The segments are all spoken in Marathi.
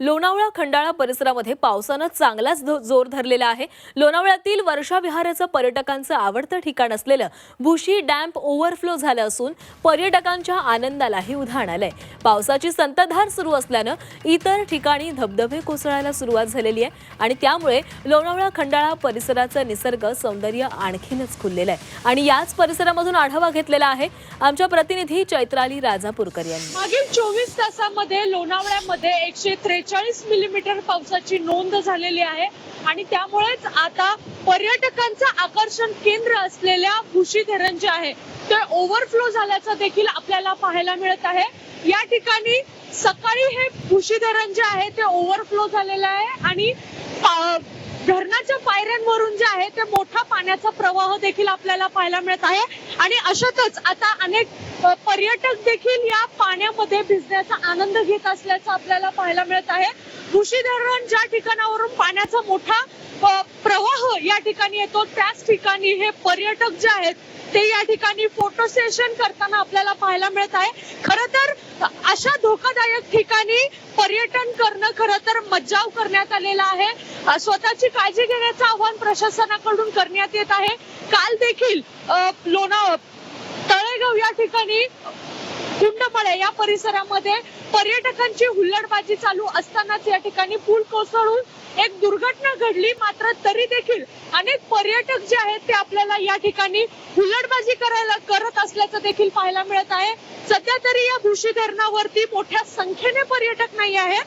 लोणावळा खंडाळा परिसरामध्ये पावसानं चांगलाच जोर धरलेला आहे. लोणावळ्यातील वर्षा विहाराचं पर्यटकांचं आवडतं ठिकाण असलेलं भुशी डॅम्प ओव्हरफ्लो झालं असून पर्यटकांच्या आनंदालाही उधाण आलंय. पावसाची संततधार सुरू असल्यानं इतर ठिकाणी धबधबे कोसळायला सुरुवात झालेली आहे आणि त्यामुळे लोणावळा खंडाळा परिसराचं निसर्ग सौंदर्य आणखीनच खुललेलं आहे. आणि याच परिसरामधून आढावा घेतलेला आहे आमच्या प्रतिनिधी चैत्राली राजापूरकर यांनी. मागील चोवीस तासामध्ये लोणावळ्यामध्ये एकशे त्रेचाळीस मिलीमीटर पावसाची नोंद झालेली आहे आणि त्यामुळेच आता पर्यटकांचं आकर्षण केंद्र असलेल्या भुशी धरण जे आहे. ते ओव्हरफ्लो झाल्याचं देखील आपल्याला पाहायला मिळत आहे. या ठिकाणी सकाळी हे भुशी धरण जे आहे ते ओव्हरफ्लो झालेलं आहे आणि धरणाच्या पायऱ्यांवरून जे आहे ते मोठा पाण्याचा प्रवाह देखील आपल्याला पाहायला मिळत आहे. आणि अशातच आता अनेक पर्यटक देखील या पाण्यामध्ये भिजण्याचा आनंद घेत असल्याचं आपल्याला पाहायला मिळत आहे. ऋषी धरण ज्या ठिकाणावरून पाण्याचा मोठा प्रवाह या ठिकाणी येतो त्याच ठिकाणी हे पर्यटक जे आहेत ते या ठिकाणी फोटो सेशन करताना आपल्याला पाहायला मिळत आहे. खर तर अशा धोकादायक ठिकाणी पर्यटन करणं खरं तर मज्जाव करण्यात आलेला आहे. स्वतःची काळजी घेण्याचं आवाहन प्रशासनाकडून करण्यात येत आहे. काल देखील लोणा तळेगाव या ठिकाणी कुंडमळे या परिसरामध्ये पर्यटकांची हुल्लडबाजी चालू असतानाच या ठिकाणी पूल कोसळून एक दुर्घटना घडली. मात्र तरी देखील अनेक पर्यटक जे आहेत ते आपल्याला या ठिकाणी हुल्लडबाजी करायला करत असल्याचं देखील पाहायला मिळत आहे. सध्या तरी या भुशी धरणावरती मोठ्या संख्येने पर्यटक नाही आहेत.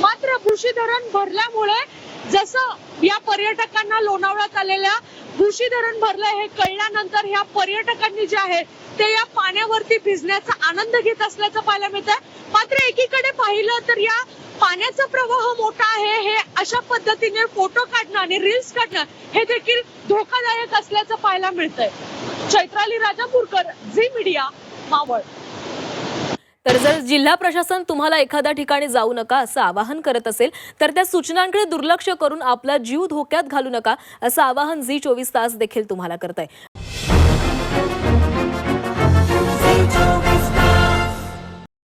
मात्र भुशी धरण भरल्यामुळे जसं या पर्यटकांना लोणावळ्यात आलेल्या भुशी धरण भरलंय हे कळल्यानंतर ह्या पर्यटकांनी जे आहे ते या पाण्यावरती भिजण्याचा आनंद घेत असल्याचं पाहायला मिळत आहे मात्र एकीकडे पाहिलं तर या पाण्याचा प्रवाह मोठा आहे हे अशा पद्धतीने फोटो काढणं आणि रील्स काढणं हे देखील धोकादायक असल्याचं पाहायला मिळतंय. Chaitrali Rajapurkar Zee media Maval. तर जर जिल्हा प्रशासन तुम्हाला एखाद्या ठिकाणी जाऊ नका असं आवाहन करत असेल तर त्या सूचनांकडे दुर्लक्ष करून आपला जीव धोक्यात घालू नका असं आवाहन झी चोवीस तास देखील तुम्हाला करत आहे